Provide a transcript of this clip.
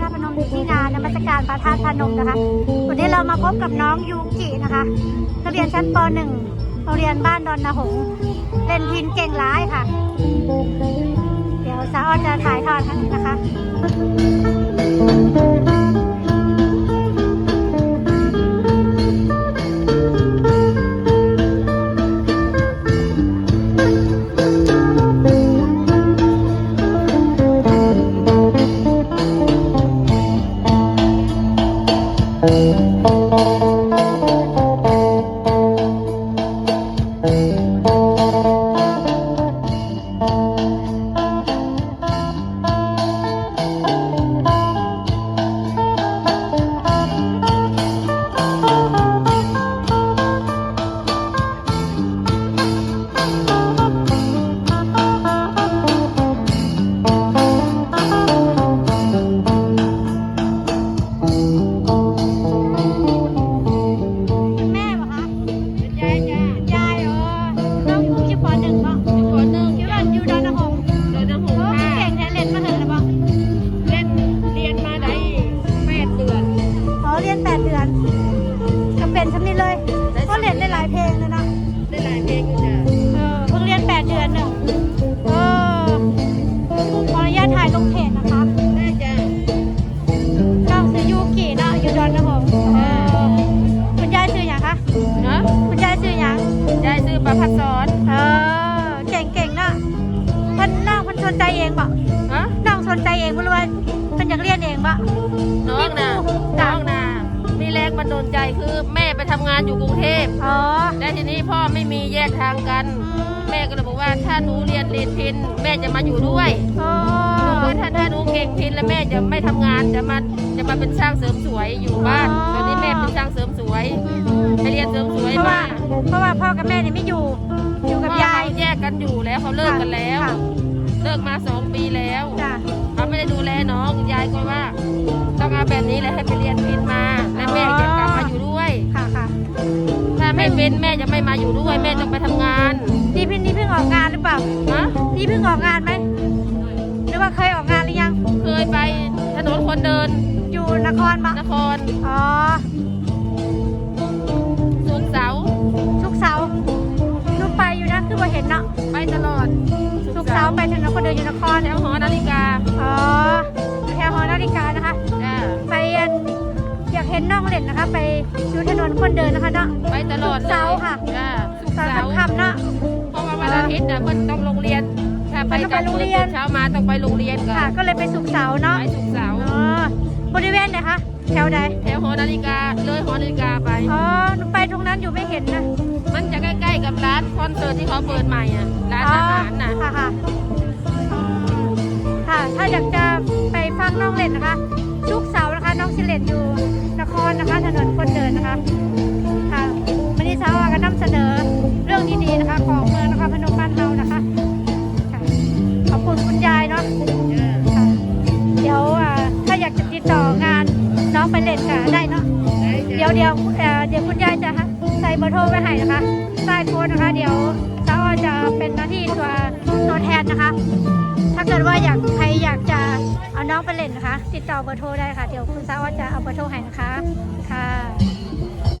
ธาตุพนมอนที่งานนมัสการพระธาตุพนมนะคะ วันนี้เรามาพบกับน้องยูจินะคะนักเรียนชั้นป .1 โรงเรียนบ้านดอนนาหงเล่นพินเก่งร้ายค่ะ เดี๋ยวสาวจะถ่ายทอดให้นะคะ แสนใจเองบ่รู้ว่าเพิ่นอยากเรียนเองปะน้องน่ะน้องน่ะมีแรงบันดาลใจคือแม่ไปทำงานอยู่กรุงเทพ อ๋อ และทีนี้พ่อไม่มีแยกทางกัน แม่ก็เลยบอกว่าถ้าหนูเรียนเรียนพินแม่จะมาอยู่ด้วยอ๋อหนูว่าถ้าถ้าหนูเก่งพินแล้วแม่จะไม่ทำงานจะมาจะมาเป็นช่างเสริมสวยอยู่บ้านตอนนี้แม่เป็นช่างเสริมสวยไปเรียนเสริมสวยเพราะว่ามาเพราะว่าพ่อกับแม่นี่ไม่อยู่ อยู่กับพ่อยายเขาแยกกันอยู่แล้วเขาเลิกกันแล้ว ค่ะ เลิกมาสองปีแล้วจ้ะเขาไม่ได้ดูแลน้องยายก็ว่า ต้องเอาแบบนี้เลยให้ไปเรียนพินมา และแม่จะกลับมาอยู่ด้วย ค่ะค่ะถ้าไม่เป็นแม่จะไม่มาอยู่ด้วย แม่ต้องไปทำงานนี่พี่นี่เพิ่งออกงานหรือเปล่าฮะนี่เพิ่งออกงานไหมหรือว่าเคยออกงานหรือยัง เคยไปถนนคนเดินอยู่นครปะนครอ๋อสุกร์เสาร์ทุกเสาร์ทุกไปอยู่นะคือว่าเห็นเนาะไปตลอดทุกเสาร์ไปถึงนครเดิน อยู่นครแถวหอนาฬิกา อ๋อแถวหอนาฬิกานะคะ จ้า ไปอันอยากเห็นน้องเล่นนะคะ ไปอยู่ถนนคนเดินนะคะเนาะ ไปตลอดศุกร์เสาร์ค่ะ จ้าสุกร์สาเสาร์คำๆเนาะ เพราะว่าวันอาทิตย์นะเพิ่นต้องโรงเรียน ถ้าไปมันต้องไปโรงเรียนเช้ามาต้องไปโรงเรียนก่อค่ะ นก็เลยไปสุกร์เสาร์เนาะ ไปสุกร์เสาร์อ๋อบริเวณไหนคะ แถวใด แถวหอนาฬิกา เลยหอนาฬิกาไป อ๋อหนูไปตรงนั้นอยู่ไม่เห็นนะ มันจะใกล้ๆกับร้านคอนเสิร์ตที่เขาเปิดใหม่อะ ร้านอาห งน้องเล่นนะคะทุกเสาร์นะคะ น้องชิเลนอยู่นครนะคะ ถนนคนเดินนะคะค่ะวันนี้เช้าก็นำเสนอเรื่องดีๆนะคะ ของเมืองนะครพนมบ้านเฮานะคะค่ะขอบคุณคุณยายเนาะค่ะเดี๋ยวอ่าถ้าอยากจะติดต่องานน้องไปเล่นก็ได้เนาะเดี๋ยวเดี๋ยวเดี๋ยวคุณยายจะใส่เบอร์โทรไว้ให้นะคะใต้โพสนะคะ เดี๋ยวเจ้าจะเป็นหน้าที่ตัวตัวแทนนะคะ น้องไปเล่นนะคะ ติดต่อเบอร์โทรได้ค่ะ เดี๋ยวคุณซาวอ้อจะเอาเบอร์โทรให้นะคะ ค่ะ